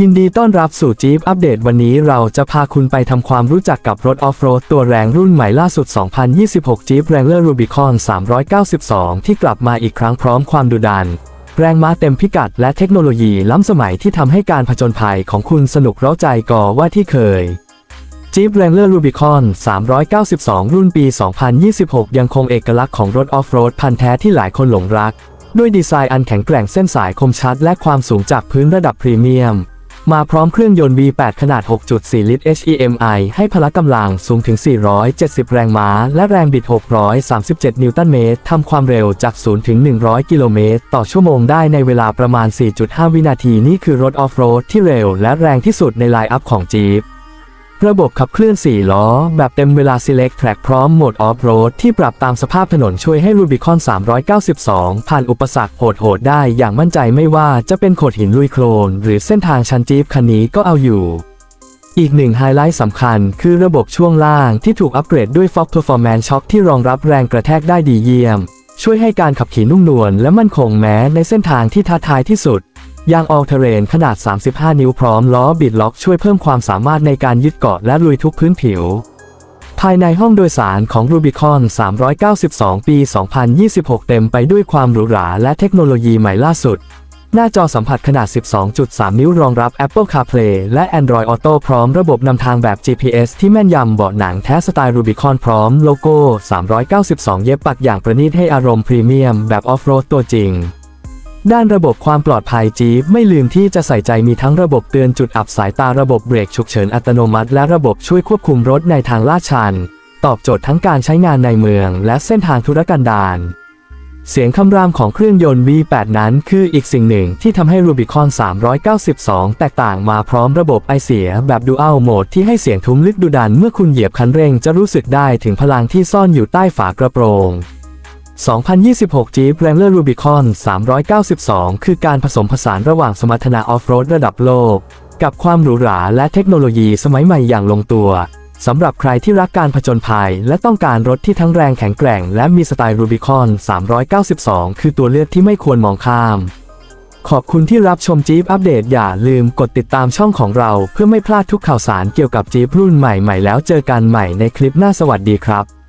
ยินดีต้อนรับสู่ Jeep อัปเดตวันนี้เราจะพาคุณไปทำความรู้จักกับรถออฟโรดตัวแรงรุ่นใหม่ล่าสุด 2026 Jeep Wrangler Rubicon 392 ที่กลับมาอีกครั้งพร้อมความดุดัน แรงม้าเต็มพิกัดและเทคโนโลยีล้ำสมัยที่ทำให้การผจญภัยของคุณสนุกเร้าใจก่อว่าที่เคย Jeep Wrangler Rubicon 392 รุ่นปี 2026 ยังคงเอกลักษณ์ของรถออฟโรดพันธุ์แท้ที่หลายคนหลงรัก ด้วยดีไซน์อันแข็งแกร่งเส้นสายคมชัดและความสูงจากพื้นระดับพรีเมียม มาพร้อมเครื่องยนต์ V8 ขนาด 6.4 ลิตร HEMI ให้พละกำลังสูงถึง 470 แรงม้า และแรงบิด 637 นิวตันเมตร ทำความเร็วจาก 0 ถึง 100 กิโลเมตร ต่อชั่วโมงได้ในเวลาประมาณ 4.5 วินาที นี่คือรถออฟโรดที่เร็วและแรงที่สุดในไลน์อัพของ Jeep ระบบขับเคลื่อน 4 ล้อ แบบเต็มเวลา Select Track พร้อมโหมด Off-Road ที่ปรับตามสภาพถนนช่วยให้ Rubicon 392 ผ่านอุปสรรคโหดๆได้อย่างมั่นใจไม่ว่าจะเป็นโขดหินลุยโคลน หรือเส้นทางชันจี๊ปคันนี้ก็เอาอยู่ อีกหนึ่งไฮไลท์สำคัญคือระบบช่วงล่างที่ถูกอัปเกรดด้วย Fox Performance Shock ที่รองรับแรงกระแทกได้ดีเยี่ยม ช่วยให้การขับขี่นุ่มนวลและมั่นคงแม้ในเส้นทางที่ท้าทายที่สุด ยาง All Terrain ขนาด 35 นิ้วพร้อมล้อบิดล็อกช่วยเพิ่มความสามารถในการยึดเกาะและลุยทุกพื้นผิว ภายในห้องโดยสารของ Rubicon 392 ปี 2026 เต็มไปด้วยความหรูหราและเทคโนโลยีใหม่ล่าสุด หน้าจอสัมผัสขนาด 12.3 นิ้วรองรับ Apple CarPlay และ Android Auto พร้อมระบบนำทางแบบ GPS ที่แม่นยำเบาะหนังแท้สไตล์ Rubicon พร้อมโลโก้ 392 เย็บปักอย่างประณีตให้อารมณ์พรีเมียมแบบออฟโรดตัวจริง ด้านระบบความปลอดภัยจีไม่ลืมที่จะใส่ใจมีทั้งระบบเตือนจุดอับสายตาระบบเบรกฉุกเฉินอัตโนมัติ และระบบช่วยควบคุมรถในทางลาดชัน ตอบโจทย์ทั้งการใช้งานในเมือง และเส้นทางธุรกันดารเสียงคำรามของเครื่องยนต์ V8 นั้นคืออีกสิ่งหนึ่งที่ทำให้ Rubicon 392 แตกต่างมาพร้อมระบบไอเสียแบบ Dual Mode ที่ให้เสียงทุ้มลึกดุดันเมื่อคุณเหยียบคันเร่งจะรู้สึกได้ถึงพลังที่ซ่อนอยู่ใต้ฝากระโปรง 2026 Jeep Wrangler Rubicon 392 คือการผสมผสานระหว่างสมรรถนะออฟโรดระดับโลก กับความหรูหราและเทคโนโลยีสมัยใหม่อย่างลงตัวสำหรับใครที่รักการผจญภัย และต้องการรถที่ทั้งแรงแข็งแกร่ง และมีสไตล์ Rubicon 392 คือตัวเลือกที่ไม่ควรมองข้าม ขอบคุณที่รับชม Jeep อัปเดตอย่าลืมกดติดตามช่องของเรา เพื่อไม่พลาดทุกข่าวสารเกี่ยวกับ Jeep รุ่นใหม่ๆแล้วเจอกันใหม่ในคลิปหน้าสวัสดีครับ